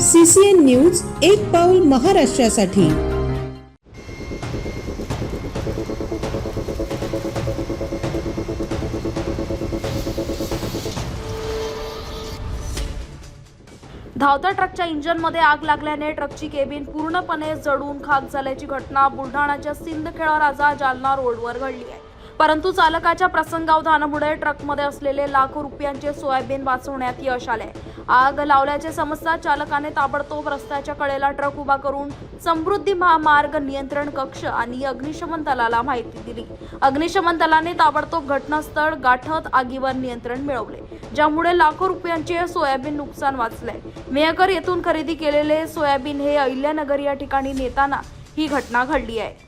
CCN news एक पाऊल महाराष्ट्रासाठी. धावत्या ट्रकच्या इंजिनमध्ये आग लागल्याने ट्रकची केबिन पूर्णपणे जळून खाक झाल्याची घटना बुलढाणाच्या सिंदखेडा राजा जालना रोडवर घडली आहे. परंतु चालकाच्या प्रसंगावधानामुळे ट्रकमध्ये असलेले लाखो रुपयांचे सोयाबीन वाचवण्यात यश आले आग लावल्याचे समजता चालकाने ताबडतोब रस्त्याच्या कडेला ट्रक उभा करून समृद्धी महामार्ग नियंत्रण कक्ष आणि अग्निशमन दलाला माहिती दिली. अग्निशमन दलाने ताबडतोब घटनास्थळ गाठत आगीवर नियंत्रण मिळवले ज्यामुळे लाखो रुपयांचे सोयाबीन नुकसान वाचले मेहकर येथून खरेदी केलेले सोयाबीन हे अहिल्यानगर या ठिकाणी नेताना ही घटना घडली आहे.